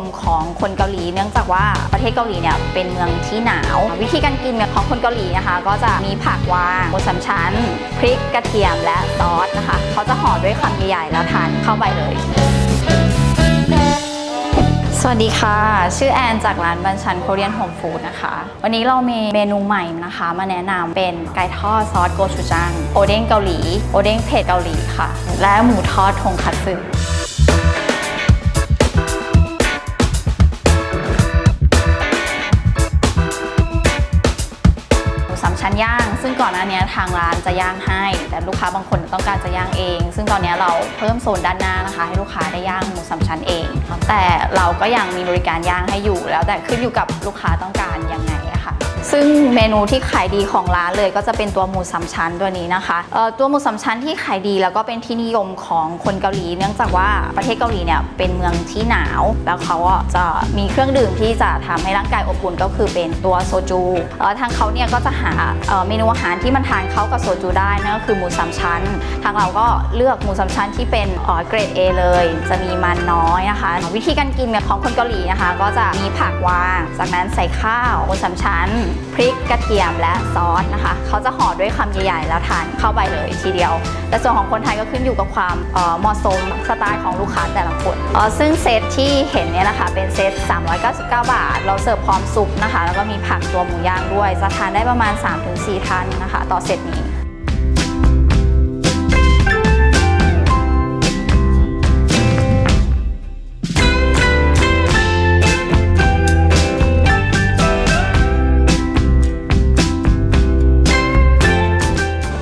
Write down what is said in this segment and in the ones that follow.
มของคนเกาหลี เนื่องจากว่าประเทศเกาหลีเนี่ยเป็นเมืองที่หนาว วิธีการกินของคนเกาหลีนะคะ ก็จะมีผักวางหมูสามชั้นพริกกระเทียมและซอสนะคะ เขาจะห่อด้วยคำใหญ่ๆแล้วทานเข้าไปเลยสวัสดีค่ะ ชื่อแอนจากร้านบันชันโคเรียนโฮมฟู้ดนะคะ วันนี้เรามีเมนูใหม่นะคะ มาแนะนำเป็นไก่ทอดซอสโกชูจัง โอเด้งเกาหลี โอเด้งเผ็ดเกาหลีค่ะ และหมูทอดทงคัตสึ ชั้นย่าง ซึ่งก่อนหน้านี้ทางร้านจะย่างให้ แต่ลูกค้าบางคนต้องการจะย่างเอง ซึ่งตอนนี้เราเพิ่มโซนด้านหน้านะคะ ให้ลูกค้าได้ย่างหมูสามชั้นเอง แต่เราก็ยังมีบริการย่างให้อยู่ แล้วแต่ขึ้นอยู่กับลูกค้าต้องการยังไง ซึ่งเมนูที่ขายดีของร้านเลยก็จะเป็นตัวหมูสามชั้นตัวนี้นะคะตัวหมูสามชั้นที่ขายดีแล้วก็เป็นที่นิยมของคนเกาหลี เนื่องจากว่าประเทศเกาหลีเนี่ยเป็นเมืองที่หนาว แล้วเขาจะมีเครื่องดื่มที่จะทำให้ร่างกายอบอุ่นก็คือเป็นตัวโซจูทางเขาเนี่ยก็จะหาเมนูอาหารที่มันทานเข้ากับโซจูได้นั่นก็คือหมูสามชั้น ทางเราก็เลือกหมูสามชั้นที่เป็นเอ่อเกรด A เลย จะมีมันน้อยนะคะ วิธีการกินเนี่ยของคนเกาหลีนะคะ ก็จะมีผักวาง จากนั้นใส่ข้าวหมูสามชั้นพริกกระเทียมและซอสนะคะ เขาจะห่อด้วยคำใหญ่ๆ แล้วทานเข้าไปเลยทีเดียว แต่ส่วนของคนไทยก็ขึ้นอยู่กับความเออหมาะสมสไตล์ของลูกค้าแต่ละคนเออซึ่งเซตที่เห็นเนี่ยนะคะเป็นเซต 399 บาท เราเสิร์ฟพร้อมซุปนะคะ แล้วก็มีผักตัวหมูย่างด้วย จะทานได้ประมาณ 3-4ท่านนะคะ ต่อเซตนี้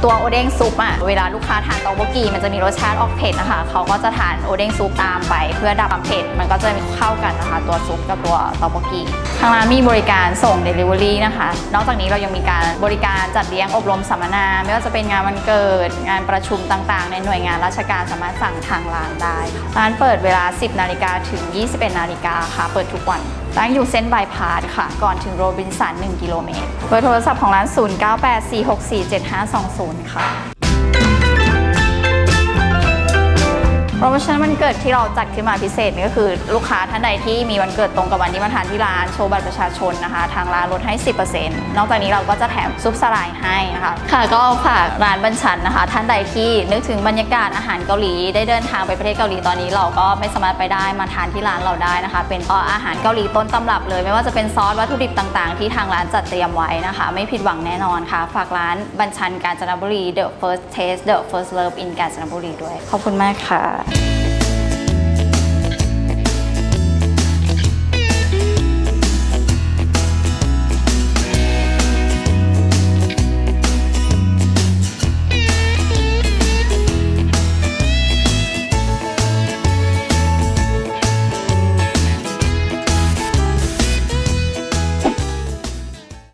ตัวโอเด้งซุปอะเวลาลูกค้าทานเตาโบกีมันจะมีรสชาติออกเผ็ดนะคะเขาก็จะทานโอเด้งซุปตามไป เพื่อดับความเผ็ดมันก็จะเข้ากันนะคะ ตัวซุปกับตัวเตาโบกีทางร้านมีบริการส่ง Delivery นะคะ นอกจากนี้เรายังมีการบริการจัดเลี้ยงอบรมสัมมนา ไม่ว่าจะเป็นงานวันเกิดงานประชุมต่างๆ ในหน่วยงานราชการสามารถสั่งทางร้านได้ร้านเปิดเวลา 10 นาฬิกาถึง 21 นาฬิกาค่ะ เปิดทุกวัน ตั้งอยู่เส้นบายพาสค่ะ ก่อนถึงโรบินสัน 1 กิโลเมตร เบอร์โทรศัพท์ของร้าน 0984647520 ค่ะ โปรโมชั่นวันเกิดที่เราจัดขึ้นมาพิเศษนี่ก็คือลูกค้าท่านใดที่มีวันเกิดตรงกับวันที่มาทานที่ร้านโชว์บัตรประชาชนนะคะ ทางร้านลดให้ 10%นอกจากนี้เราก็จะแถมซุปสลายให้นะคะค่ะก็ฝากร้านบัญชันนะคะ ท่านใดที่นึกถึงบรรยากาศอาหารเกาหลีได้เดินทางไปประเทศเกาหลีตอนนี้เราก็ไม่สามารถไปได้มาทานที่ร้านเราได้นะคะ เป็นเอ่ออาหารเกาหลีต้นตำรับเลยไม่ว่าจะเป็นซอสวัตถุดิบต่างๆ ที่ทางร้านจัดเตรียมไว้นะคะ ไม่ผิดหวังแน่นอนค่ะ ฝากร้านบัญชันกาญจนบุรี The First Taste The First Love in กาญจนบุรีด้วย ขอบคุณมากค่ะ Bye.